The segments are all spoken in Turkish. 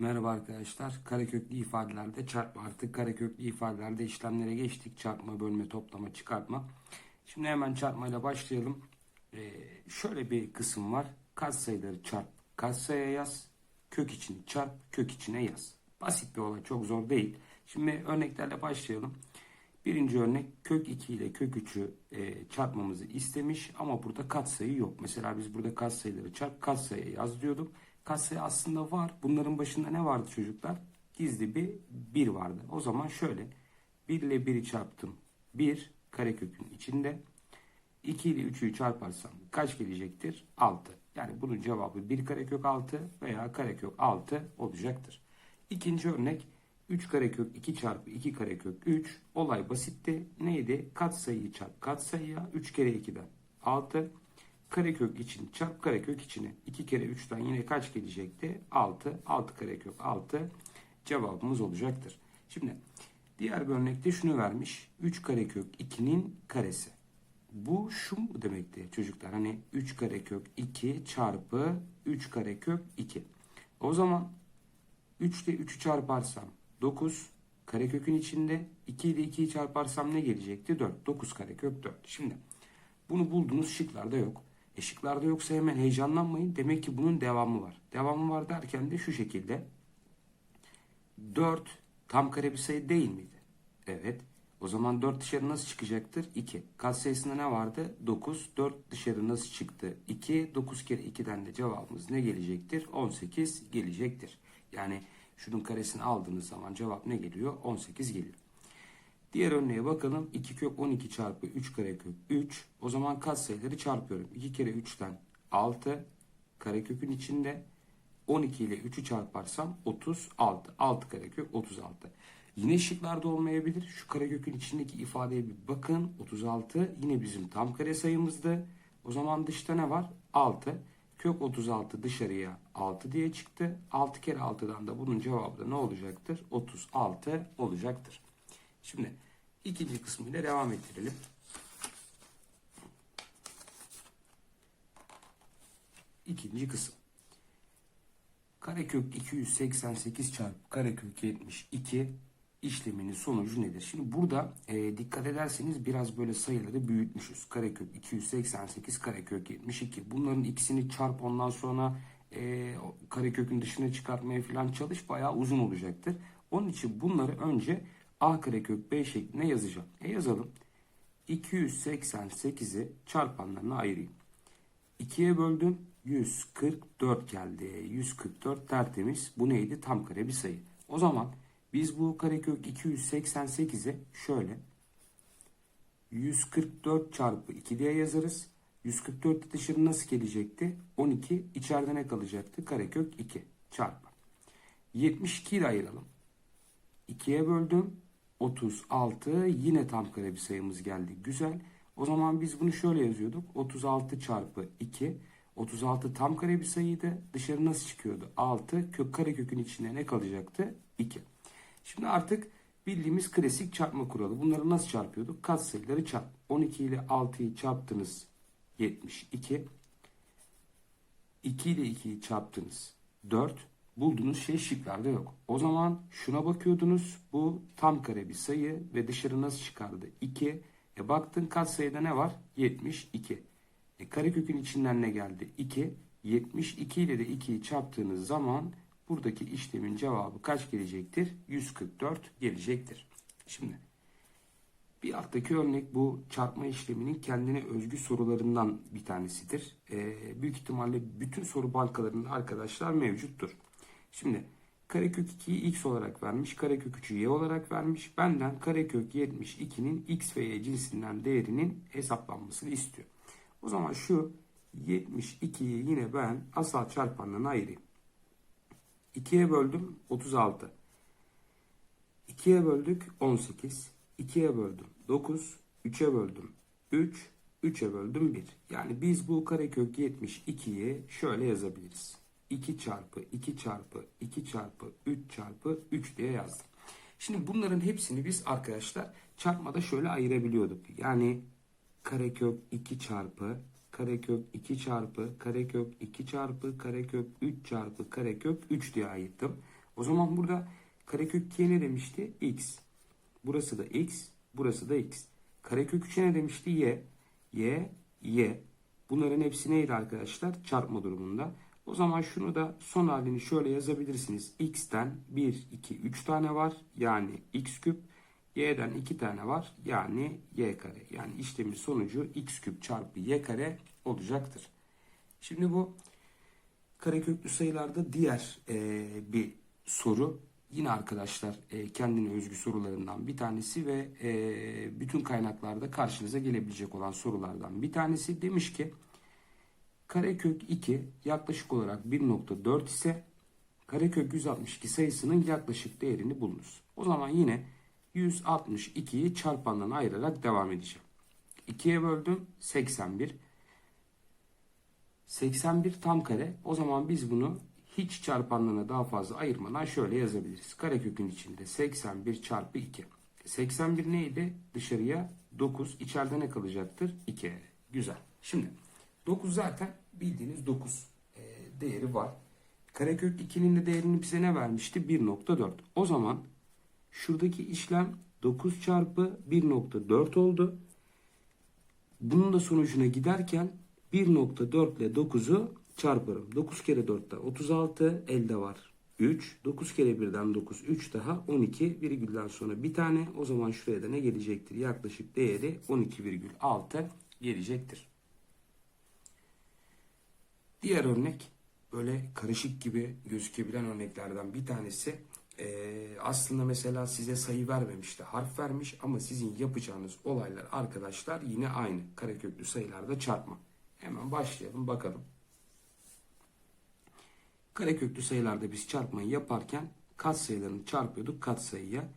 Merhaba arkadaşlar. Kareköklü ifadelerde çarpma artık kareköklü ifadelerde işlemlere geçtik. Çarpma, bölme, toplama, çıkartma. Şimdi hemen çarpmayla başlayalım. Ee, şöyle bir kısım var. Katsayıları çarp, katsayıya yaz. Kök için çarp, kök içine yaz. Basit bir olay, çok zor değil. Şimdi örneklerle başlayalım. Birinci örnek kök 2 ile kök 3'ü e, çarpmamızı istemiş ama burada katsayı yok. Mesela biz burada katsayıları çarp katsayıya yaz diyorduk. Katsayı aslında var. Bunların başında ne vardı çocuklar? Gizli bir 1 vardı. O zaman şöyle 1 ile 1'i çarptım. 1 karekökün içinde. 2 ile 3'ü çarparsam kaç gelecektir? 6. Yani bunun cevabı 1 karekök 6 veya karekök 6 olacaktır. İkinci örnek 3 karekök 2 çarpı 2 karekök 3. Olay basitti. Neydi? Katsayıyı çarp katsayıya 3 kere 2'den 6. Karekök için çarp karekök içine 2 kere 3'ten yine kaç gelecekti? 6. 6 karekök 6 cevabımız olacaktır. Şimdi diğer bir örnekte şunu vermiş. 3 karekök 2'nin karesi. Bu şu mu demekti çocuklar? Hani 3 karekök 2 çarpı 3 karekök 2. O zaman 3 ile 3'ü çarparsam 9 karekökün içinde 2 ile 2'yi çarparsam ne gelecekti? 4. 9 karekök 4. Şimdi bunu buldunuz şıklarda yok. E yoksa hemen heyecanlanmayın. Demek ki bunun devamı var. Devamı var derken de şu şekilde. 4 tam kare bir sayı değil miydi? Evet. O zaman 4 dışarı nasıl çıkacaktır? 2. Katsayısında ne vardı? 9. 4 dışarı nasıl çıktı? 2. 9 kere 2'den de cevabımız ne gelecektir? 18 gelecektir. Yani şunun karesini aldığınız zaman cevap ne geliyor? 18 geliyor. Diğer örneğe bakalım. 2 kök 12 çarpı 3 karekök 3. O zaman katsayıları çarpıyorum. 2 kere 3'ten 6. Karekökün içinde 12 ile 3'ü çarparsam 36. 6 karekök 36. Yine şıklarda olmayabilir. Şu karekökün içindeki ifadeye bir bakın. 36 yine bizim tam kare sayımızdı. O zaman dışta ne var? 6. Kök 36 dışarıya 6 diye çıktı. 6 kere 6'dan da bunun cevabı da ne olacaktır? 36 olacaktır. Şimdi ikinci kısmıyla devam ettirelim. İkinci kısım. Karekök 288 çarpı karekök 72 işleminin sonucu nedir? Şimdi burada e, dikkat ederseniz biraz böyle sayıları büyütmüşüz. Karekök 288, karekök 72. Bunların ikisini çarp ondan sonra e, karekökün dışına çıkartmaya falan çalış bayağı uzun olacaktır. Onun için bunları önce a karekök b şeklinde yazacağım. E yazalım. 288'i çarpanlarına ayırayım. 2'ye böldüm. 144 geldi. 144 tertemiz. Bu neydi? Tam kare bir sayı. O zaman biz bu karekök 288'e şöyle 144 çarpı 2 diye yazarız. 144 dışarı nasıl gelecekti? 12 içeride ne kalacaktı? Karekök 2 çarpı. 72'yi de ayıralım. 2'ye böldüm. 36 yine tam kare bir sayımız geldi. Güzel. O zaman biz bunu şöyle yazıyorduk. 36 çarpı 2. 36 tam kare bir sayıydı. Dışarı nasıl çıkıyordu? 6. Kök kare kökün içinde ne kalacaktı? 2. Şimdi artık bildiğimiz klasik çarpma kuralı. Bunları nasıl çarpıyorduk? Katsayıları çarp. 12 ile 6'yı çarptınız 72. 2 ile 2'yi çarptınız 4. Bulduğunuz şey şıklarda yok. O zaman şuna bakıyordunuz. Bu tam kare bir sayı ve dışarı nasıl çıkardı? 2. E baktın katsayıda ne var? 72. E karekökün içinden ne geldi? 2. 72 ile de 2'yi çarptığınız zaman buradaki işlemin cevabı kaç gelecektir? 144 gelecektir. Şimdi bir alttaki örnek bu çarpma işleminin kendine özgü sorularından bir tanesidir. E, büyük ihtimalle bütün soru bankalarında arkadaşlar mevcuttur. Şimdi karekök 2'yi x olarak vermiş, karekök 3'ü y olarak vermiş. Benden karekök 72'nin x ve y cinsinden değerinin hesaplanmasını istiyor. O zaman şu 72'yi yine ben asal çarpanlarına ayırayım. 2'ye böldüm 36. 2'ye böldük 18. 2'ye böldüm 9. 3'e böldüm 3. 3'e böldüm 1. Yani biz bu karekök 72'yi şöyle yazabiliriz. 2 çarpı 2 çarpı 2 çarpı 3 çarpı 3 diye yazdım. Şimdi bunların hepsini biz arkadaşlar çarpmada şöyle ayırabiliyorduk. Yani karekök 2 çarpı karekök 2 çarpı karekök 2 çarpı karekök 3 çarpı karekök 3 diye ayırdım. O zaman burada karekök 2'ye ne demişti? X. Burası da X. Burası da X. Karekök 3'e ne demişti? Y. Y. Y. Bunların hepsi neydi arkadaşlar? Çarpma durumunda. O zaman şunu da son halini şöyle yazabilirsiniz. X'ten 1, 2, 3 tane var. Yani X küp. Y'den 2 tane var. Yani Y kare. Yani işlemin sonucu X küp çarpı Y kare olacaktır. Şimdi bu kareköklü sayılarda diğer e, bir soru. Yine arkadaşlar e, kendine özgü sorularından bir tanesi ve e, bütün kaynaklarda karşınıza gelebilecek olan sorulardan bir tanesi. Demiş ki karekök 2 yaklaşık olarak 1.4 ise karekök 162 sayısının yaklaşık değerini bulunuz. O zaman yine 162'yi çarpandan ayırarak devam edeceğim. 2'ye böldüm 81. 81 tam kare. O zaman biz bunu hiç çarpanlarına daha fazla ayırmadan şöyle yazabiliriz. Karekökün içinde 81 çarpı 2. 81 neydi? Dışarıya 9. İçeride ne kalacaktır? 2. Güzel. Şimdi 9 zaten bildiğiniz 9 e, değeri var. Karekök 2'nin de değerini bize ne vermişti? 1.4. O zaman şuradaki işlem 9 çarpı 1.4 oldu. Bunun da sonucuna giderken 1.4 ile 9'u çarparım. 9 kere 4'te 36 elde var. 3. 9 kere 1'den 9. 3 daha 12 virgülden sonra bir tane. O zaman şuraya da ne gelecektir? Yaklaşık değeri 12,6 gelecektir. Diğer örnek böyle karışık gibi gözükebilen örneklerden bir tanesi. Ee, aslında mesela size sayı vermemişti, harf vermiş ama sizin yapacağınız olaylar arkadaşlar yine aynı. Kareköklü sayılarda çarpma. Hemen başlayalım bakalım. Kareköklü sayılarda biz çarpmayı yaparken katsayılarını çarpıyorduk katsayıya.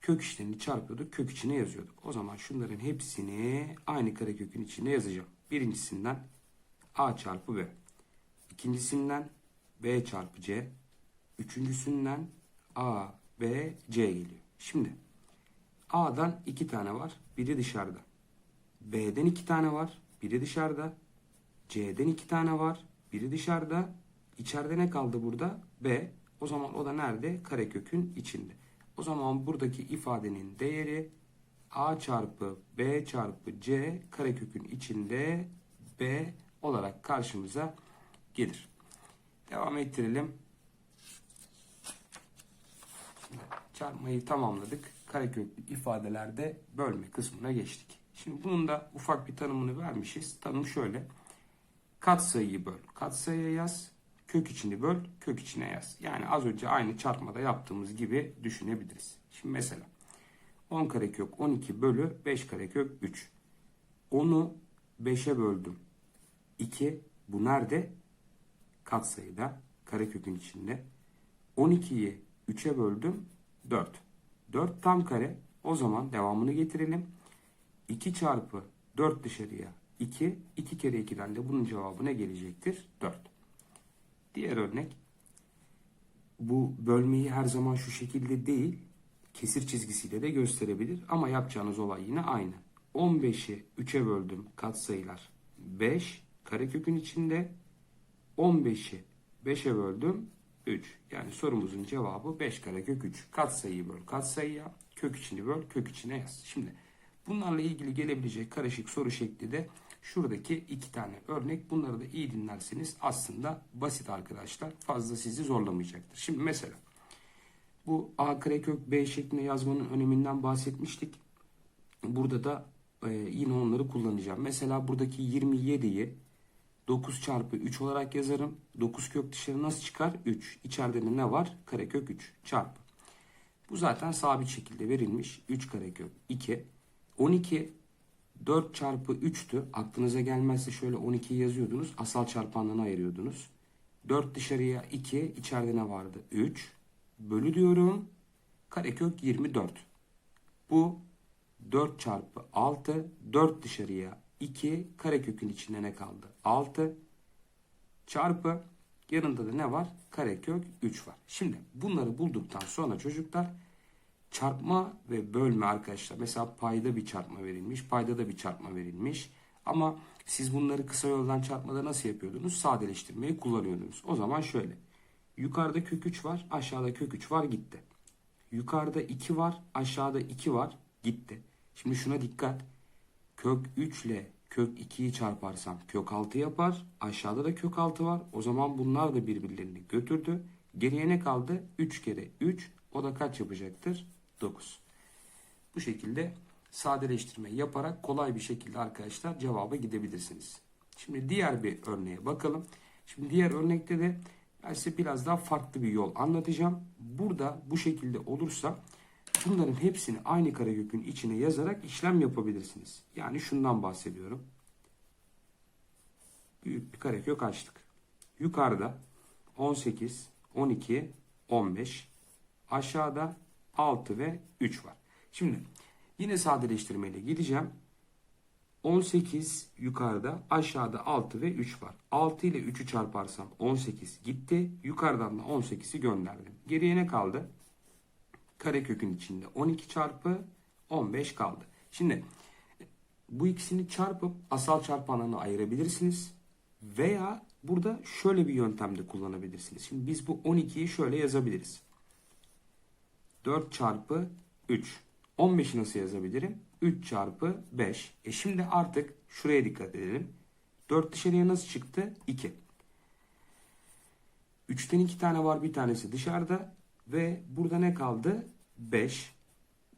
Kök işlerini çarpıyorduk kök içine yazıyorduk. O zaman şunların hepsini aynı karekökün içine yazacağım. Birincisinden a çarpı b. İkincisinden b çarpı c. Üçüncüsünden a, b, c geliyor. Şimdi a'dan iki tane var. Biri dışarıda. B'den iki tane var. Biri dışarıda. C'den iki tane var. Biri dışarıda. İçeride ne kaldı burada? B. O zaman o da nerede? Karekökün içinde. O zaman buradaki ifadenin değeri A çarpı B çarpı C karekökün içinde B olarak karşımıza gelir. Devam ettirelim. Çarpmayı tamamladık. Kareköklü ifadelerde bölme kısmına geçtik. Şimdi bunun da ufak bir tanımını vermişiz. Tanım şöyle. Katsayıyı böl. Katsayıya yaz. Kök içini böl. Kök içine yaz. Yani az önce aynı çarpmada yaptığımız gibi düşünebiliriz. Şimdi mesela 10 karekök 12 bölü 5 karekök 3. 10'u 5'e böldüm. 2 bu nerede? Katsayıda karekökün içinde. 12'yi 3'e böldüm 4. 4 tam kare. O zaman devamını getirelim. 2 çarpı 4 dışarıya 2. 2 kere 2'den de bunun cevabı ne gelecektir? 4. Diğer örnek. Bu bölmeyi her zaman şu şekilde değil, kesir çizgisiyle de gösterebilir. Ama yapacağınız olay yine aynı. 15'i 3'e böldüm katsayılar 5 karekökün içinde. 15'i 5'e böldüm 3. Yani sorumuzun cevabı 5 karekök 3. Katsayıyı böl katsayıya, kök içini böl kök içine yaz. Şimdi bunlarla ilgili gelebilecek karışık soru şekli de şuradaki iki tane örnek. Bunları da iyi dinlerseniz aslında basit arkadaşlar. Fazla sizi zorlamayacaktır. Şimdi mesela bu a karekök b şeklinde yazmanın öneminden bahsetmiştik. Burada da e, yine onları kullanacağım. Mesela buradaki 27'yi 9 çarpı 3 olarak yazarım. 9 kök dışarı nasıl çıkar? 3. İçeride de ne var? Karekök 3 çarpı. Bu zaten sabit şekilde verilmiş. 3 karekök 2. 12 4 çarpı 3'tü. Aklınıza gelmezse şöyle 12'yi yazıyordunuz. Asal çarpanlarına ayırıyordunuz. 4 dışarıya 2. içeride ne vardı? 3. Bölü diyorum. Karekök 24. Bu 4 çarpı 6. 4 dışarıya 2. Karekökün içinde ne kaldı? 6. Çarpı. Yanında da ne var? Karekök 3 var. Şimdi bunları bulduktan sonra çocuklar çarpma ve bölme arkadaşlar. Mesela payda bir çarpma verilmiş, payda da bir çarpma verilmiş. Ama siz bunları kısa yoldan çarpmada nasıl yapıyordunuz? Sadeleştirmeyi kullanıyordunuz. O zaman şöyle. Yukarıda kök 3 var, aşağıda kök 3 var gitti. Yukarıda 2 var, aşağıda 2 var gitti. Şimdi şuna dikkat. Kök 3 ile kök 2'yi çarparsam kök 6 yapar. Aşağıda da kök 6 var. O zaman bunlar da birbirlerini götürdü. Geriye ne kaldı? 3 kere 3. O da kaç yapacaktır? 9. Bu şekilde sadeleştirme yaparak kolay bir şekilde arkadaşlar cevaba gidebilirsiniz. Şimdi diğer bir örneğe bakalım. Şimdi diğer örnekte de ben size biraz daha farklı bir yol anlatacağım. Burada bu şekilde olursa bunların hepsini aynı karekökün içine yazarak işlem yapabilirsiniz. Yani şundan bahsediyorum. Büyük bir karekök açtık. Yukarıda 18, 12, 15. Aşağıda 6 ve 3 var. Şimdi yine sadeleştirmeyle gideceğim. 18 yukarıda aşağıda 6 ve 3 var. 6 ile 3'ü çarparsam 18 gitti. Yukarıdan da 18'i gönderdim. Geriye ne kaldı? Karekökün içinde 12 çarpı 15 kaldı. Şimdi bu ikisini çarpıp asal çarpanlarına ayırabilirsiniz. Veya burada şöyle bir yöntemde kullanabilirsiniz. Şimdi biz bu 12'yi şöyle yazabiliriz. 4 çarpı 3. 15'i nasıl yazabilirim? 3 çarpı 5. E şimdi artık şuraya dikkat edelim. 4 dışarıya nasıl çıktı? 2. 3'ten 2 tane var bir tanesi dışarıda. Ve burada ne kaldı? 5.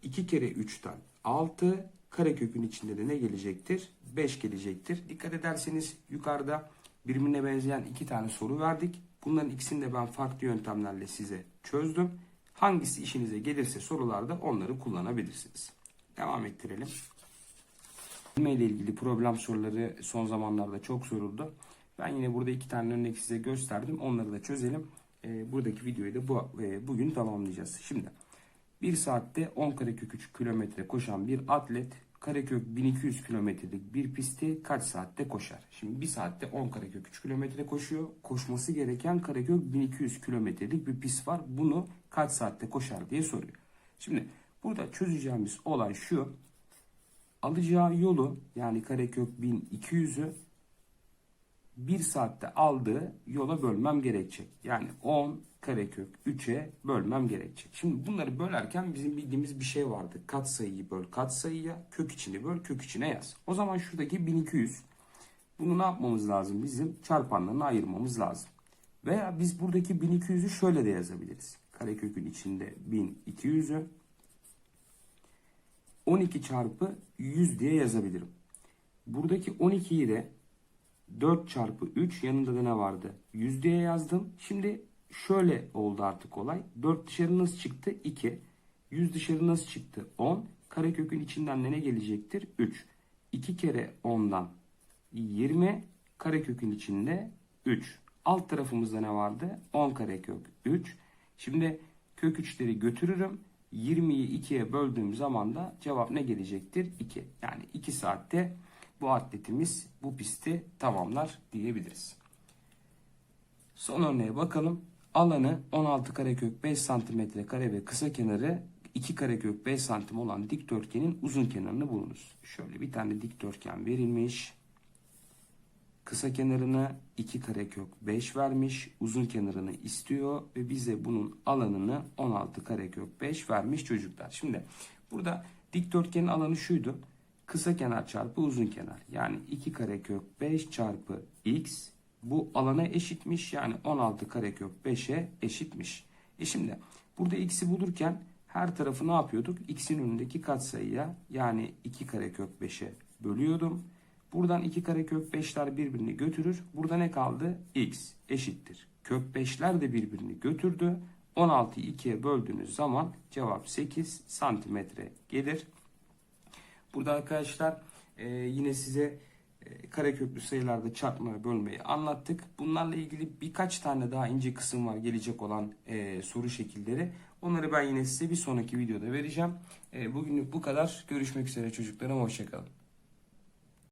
2 kere 3'ten 6. Karekökün içinde de ne gelecektir? 5 gelecektir. Dikkat ederseniz yukarıda birbirine benzeyen iki tane soru verdik. Bunların ikisini de ben farklı yöntemlerle size çözdüm. Hangisi işinize gelirse sorularda onları kullanabilirsiniz. Devam ettirelim. Bilme ile ilgili problem soruları son zamanlarda çok soruldu. Ben yine burada iki tane örnek size gösterdim. Onları da çözelim. E, buradaki videoyu da bu, e, bugün tamamlayacağız. Şimdi 1 saatte 10 karekök 3 kilometre koşan bir atlet karekök 1200 kilometrelik bir pisti kaç saatte koşar? Şimdi 1 saatte 10 karekök 3 kilometre koşuyor. Koşması gereken karekök 1200 kilometrelik bir pist var. Bunu kaç saatte koşar diye soruyor. Şimdi burada çözeceğimiz olay şu. Alacağı yolu yani karekök 1200'ü 1 saatte aldığı yola bölmem gerekecek. Yani 10 karekök 3'e bölmem gerekecek. Şimdi bunları bölerken bizim bildiğimiz bir şey vardı. Katsayıyı böl katsayıya, kök içini böl kök içine yaz. O zaman şuradaki 1200 bunu ne yapmamız lazım? Bizim çarpanlarını ayırmamız lazım. Veya biz buradaki 1200'ü şöyle de yazabiliriz. Karekökün içinde 1200'ü 12 çarpı 100 diye yazabilirim. Buradaki 12'yi de 4 çarpı 3 yanında da ne vardı? 100 diye yazdım. Şimdi şöyle oldu artık olay. 4 dışarı nasıl çıktı? 2. 100 dışarı nasıl çıktı? 10. Karekökün içinden de ne gelecektir? 3. 2 kere 10'dan 20. Karekökün içinde 3. Alt tarafımızda ne vardı? 10 karekök 3. Şimdi kök 3'leri götürürüm. 20'yi 2'ye böldüğüm zaman da cevap ne gelecektir? 2. Yani 2 saatte bu atletimiz bu pisti tamamlar diyebiliriz. Son örneğe bakalım. Alanı 16 karekök 5 santimetre kare ve kısa kenarı 2 karekök 5 santim olan dikdörtgenin uzun kenarını bulunuz. Şöyle bir tane dikdörtgen verilmiş. Kısa kenarını 2 karekök 5 vermiş. Uzun kenarını istiyor ve bize bunun alanını 16 karekök 5 vermiş çocuklar. Şimdi burada dikdörtgenin alanı şuydu. Kısa kenar çarpı uzun kenar. Yani 2 karekök 5 çarpı x bu alana eşitmiş. Yani 16 karekök 5'e eşitmiş. E şimdi burada x'i bulurken her tarafı ne yapıyorduk? x'in önündeki katsayıya yani 2 karekök 5'e bölüyordum. Buradan 2 karekök 5'ler birbirini götürür. Burada ne kaldı? x eşittir. Kök 5'ler de birbirini götürdü. 16'yı 2'ye böldüğünüz zaman cevap 8 santimetre gelir. Burada arkadaşlar e, yine size e, kareköklü sayılarda çarpma bölmeyi anlattık. Bunlarla ilgili birkaç tane daha ince kısım var gelecek olan e, soru şekilleri. Onları ben yine size bir sonraki videoda vereceğim. E, bugünlük bu kadar. Görüşmek üzere çocuklarım. Hoşçakalın.